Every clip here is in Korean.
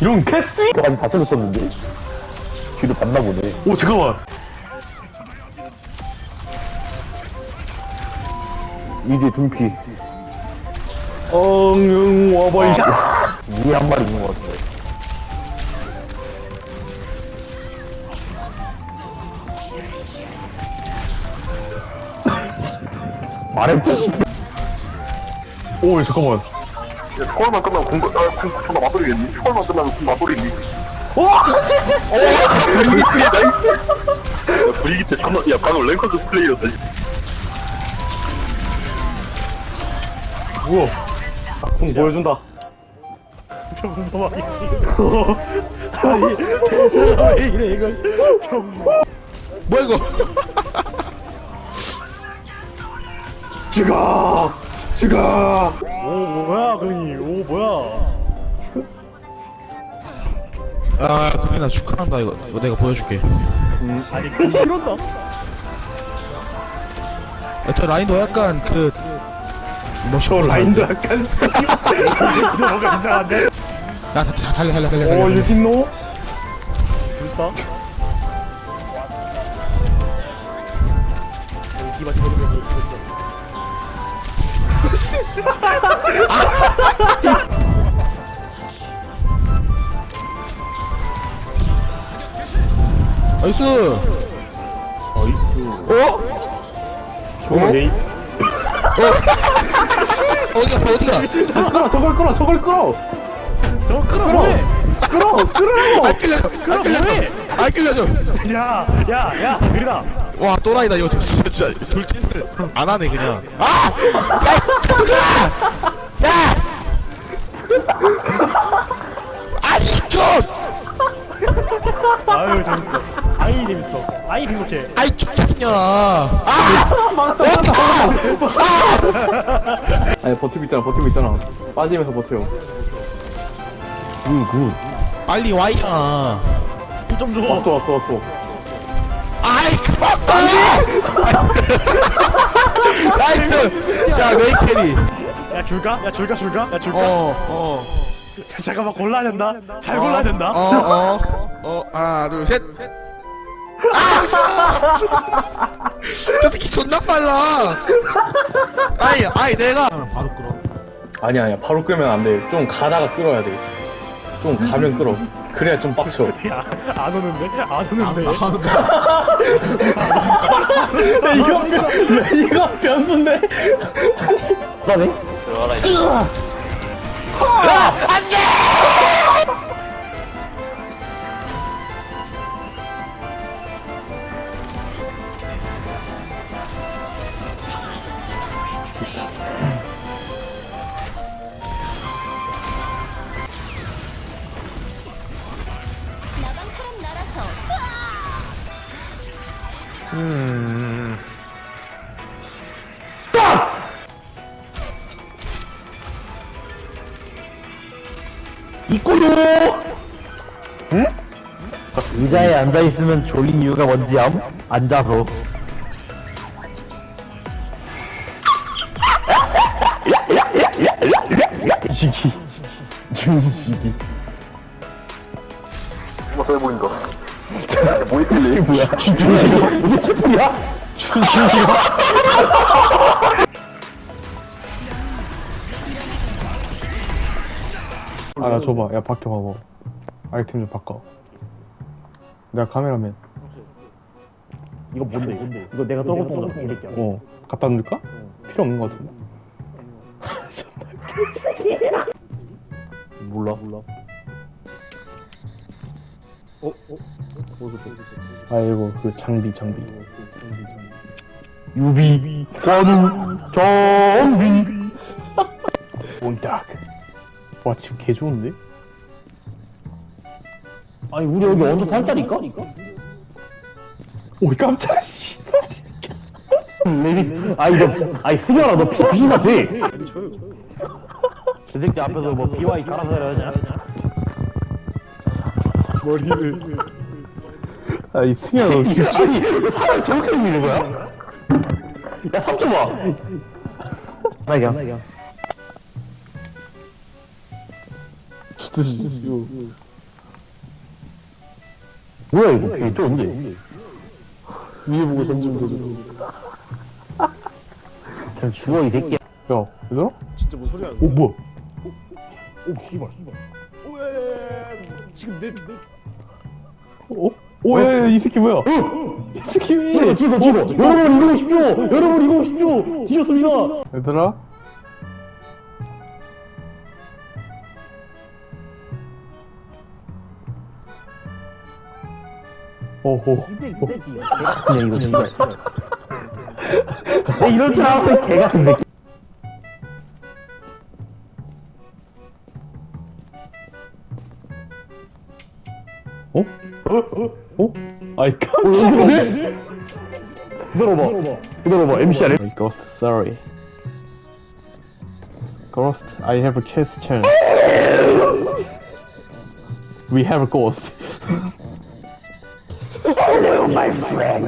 이런 캐스? 저까지 다 써줬었는데? 뒤로 봤나 보네. 오 잠깐만. 이제 둠피. 엉응 와봐이 위에 한 마리 있는 것 같은데. 말했지 오 잠깐만 초월만 끝나면 공, 아, 공, 존나 맞돌이겠니? 초월만 끝나면 공 맞돌이니? 와 분위기 야, 분위기 때 존나, 야, 방금 랭커드 플레이였다. 뭐야 궁 보여준다 평범하겠지. 아니, 대사가 왜 이래, 이거. 평범. 뭐야 이거? 죽어 죽어 오, 뭐야, 그니. 오, 뭐야. 아, 그래 나 축하한다 이거. 이거 내가 보여줄게. 아니, 그 싫었다. 야, 저 라인도 약간 그저 라인도 약간 이거 뭔가 이상한데? 야, 다, 다 살려 살려 살려. 오. 유진노 불사? 나이스. 좋은 데이 어디가 어디가? 끌어 저걸 끌어 저걸 끌어 저거 끌어, 뭐해? 끌어 끌어 아 끌려. 아 끌려. 아 끌려줘. 야, 야, 야, 그리다. 와 또라이다 이거 진짜 진짜 돌진을 안 하네 그냥. 아! 야! 야! 아니 좀! 아유, 재밌어. 아이, 재밌어. 아이, 행복해. 아이 좀 잡냐? 아! 아니 버티고 있잖아 버티고 있잖아 빠지면서 버텨요 굿굿 빨리 와 있잖아. 좀 줘. 왔어 왔어 왔어 아이 그만 빨리! 나이스! 야 메인 캐리. 야, 줄까? 야, 줄까, 줄까? 야, 줄까? 어 어. 야, 잠깐만, 골라야 된다. 잘 골라야 된다. 어, 어, 어, 하나, 둘, 셋. 아! 저 새끼 존나 빨라. 아니, 아니, 내가. 바로 끌어. 아니야 아니야 바로 끌면 안 돼 좀 가다가 끌어야 돼 좀 가면 끌어 그래야 좀 빡쳐 야, 안 오는데? 안 오는데? 이거 변- 이거 변수인데? 그러네 나방처럼 이꼬요 응? 의자에 앉아 있으면 졸린 이유가 뭔지 암? 앉아서 이 시기 준시기 존나 세 보인다. 뭐 있길래? 이게 뭐야 이게 제품이야? 준시가 아나 줘봐. 야 바뀌어 봐봐. 아이템 좀 바꿔. 내가 카메라맨. 이거 뭔데 이거 이거 내가 떨궜던 거다 이 새끼야 어. 갖다 놓을까? 필요 없는 거 같은데? 몰라. 몰라 아 이거 그 장비 장비 유비 관우 정비 온딱 와 지금 개 좋은데? 아니 우리 여기 언더 탈자리까? 오이 깜짝아 씨 레디 아니 너 아니 승현아 너 피, 피나 돼. 저 새끼 앞에서 뭐 BY 갈아서 해야 되냐? 머리를 아 이 승현아 너 지금 아니 왜 팔을 저렇게 미는 거야? 야 삼촌 봐. 나이야. 뭐야 이거 개 쩐데 위에 보고 던지면 되지. 그냥 죽어 이 새끼야 야, 얘들아? 진짜 뭔 소리야 오, 뭐야? 오 씨발 오예 지금 내 어? 오, 야, 야, 이 새끼 뭐야? 이 새끼? 찍어 찍어 찍어. 여러분 이거 오십시오 여러분 이거 오십시오 뒤졌습니다. 얘들아? 오호. 그냥 이거 씨발 내 이럴 줄 알았어 개 같은 새끼 깜짝이야. 기다려봐 기다려봐 MCR My ghost, sorry. Ghost, I have a question. We have a ghost. Hello my friend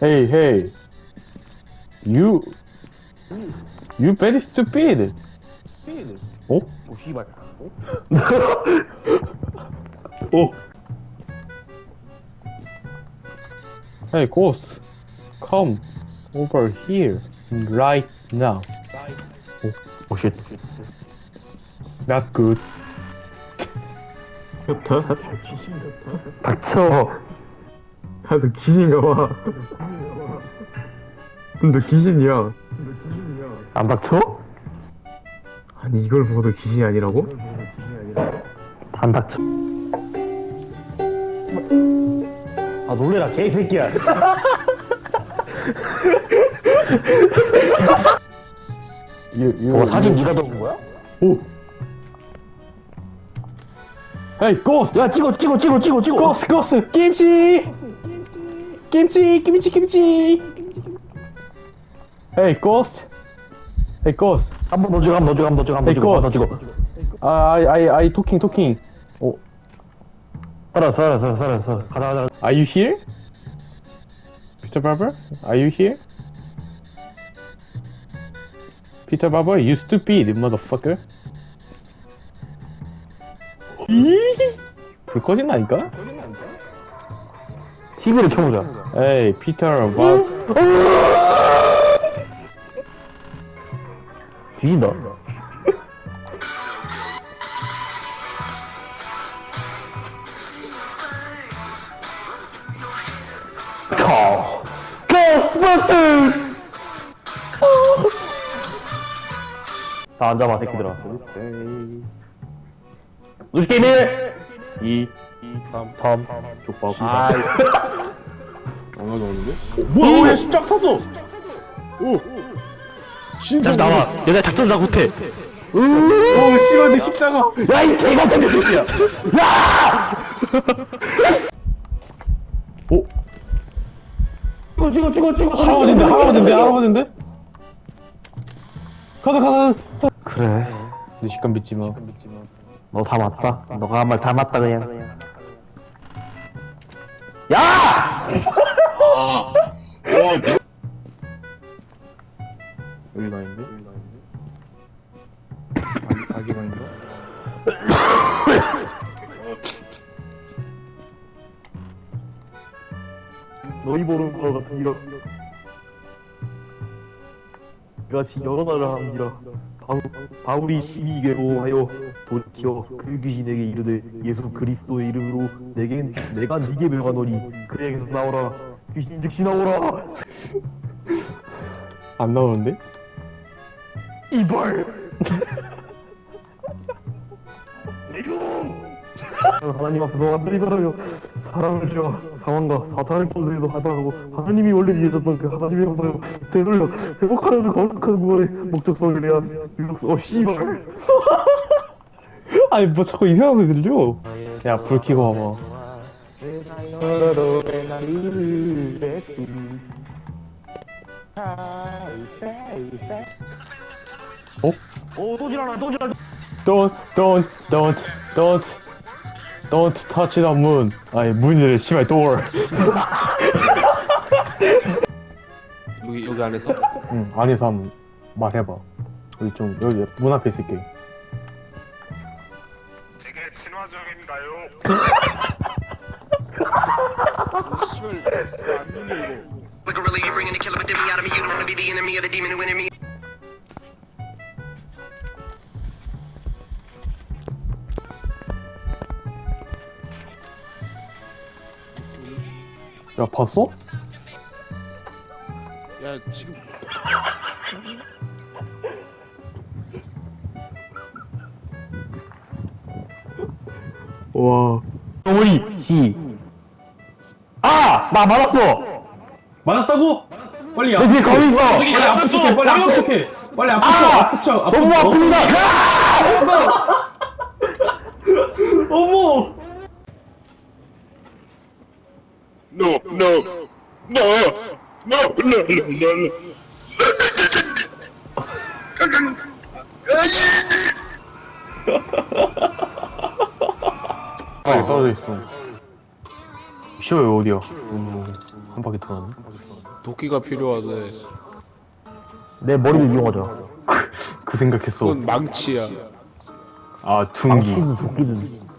Hey, hey. You. You very stupid. 어? 오 씨발 오. Hey, ghost. Come over here right now. 오쉣 Not good. 닥쳐 야, 너 귀신인가 봐. 너 귀신이야. 안 닥쳐? 아니, 이걸 보고도 귀신이 아니라고? 안 닥쳐 아 놀래라 개새끼야 You, you, 어, 사진 네가 넣은 거야? 오. Hey, ghost! 야 찍어 찍어 찍어 찍어 찍어 Ghost, ghost! 김치! 김치, 김치, 김치! Hey, ghost! Hey, ghost! 한번 더 찍어 한번 더 찍어 한번 더 찍어 한번 더 찍어 한번 더 ghost! 찍어 I, I, I talking, talking. 어, 살아 살아 살아 살아 살아 가자 가자 are you here? Peter Barber? Are you here? Peter Barber, you stupid motherfucker. 불 꺼진다니까? TV를 켜보자 에이, 피터, 뭐, 뒤진다 다 앉아봐 새끼들아 누수 게임 1 2, 3 3 족밥. 아 안 가져오는데? 뭐야, 왜 십장 탔어? 다시 나와. 얘네 작전사 후퇴 오, 씨발, 내 십자가. 야이 개같은 새끼야. 오, 찍어 찍어 찍어 찍어. 할아버지인데, 할아버지인데, 할아버지인데? 가자, 가자. 그래. 내 식감 믿지 마. 너 다 맞다? 너가 한 말 다 맞다 그냥. 야! 여기가 아닌데? 아기, 아기가 아닌가? 너희 보는 것 같은 이런. 같이 여러 나라를 합니다 바울, 바울이 12개로 하여 돌이켜 그 귀신에게 이르되 예수 그리스도의 이름으로 내겐 내가 네게 명하노니 그에게서 나오라. 귀신 즉시 나오라. 안 나오는데? 이발! 하나님 앞에서 완전히 바라며 사랑을 주어 상황과 사탄의 권세에도 하다하고 하나님이 원래 이어졌던 그 하나님의 형상을 되돌려 회복하는 거룩한 구원의 목적성에 대한 유력서 어 씨발 아니, 뭐 자꾸 이상한 소리 들려. 야, 불 켜고 와봐. 어? 오또 지랄나 또 지랄 Don't, don't, don't, don't, Don't touch the moon. 아니 문이래 씨발 door. 여기 여기 안에서 응 안에서 한번 말해봐. 여기 좀 여기 문 앞에 있을게. 되게 친화적인가요? 오씨발 안되네 이거. Like a relay, you're bringing the killer within me out of me. You don't wanna be the enemy of the demon who enemy. 야 봤어? 야 지금 와 우리 시. 아! 나 맞았어! 맞았다고? 빨리 내 뒤에 거미 있어! 빨리 아프 척해 빨리 아프 척해 빨리 아프 척 아프 척 아프 너무 척 아픕니다! 어머 No, no, no, no, no, no, no, no. 아 떨어져 있어. 쉬워요 어디야? 음, 한 바퀴 돌았네. 도끼가 필요하대. 내 머리를 이용하자. 그 생각했어. 그건 망치야. 아 둥기. 망치는 도끼는.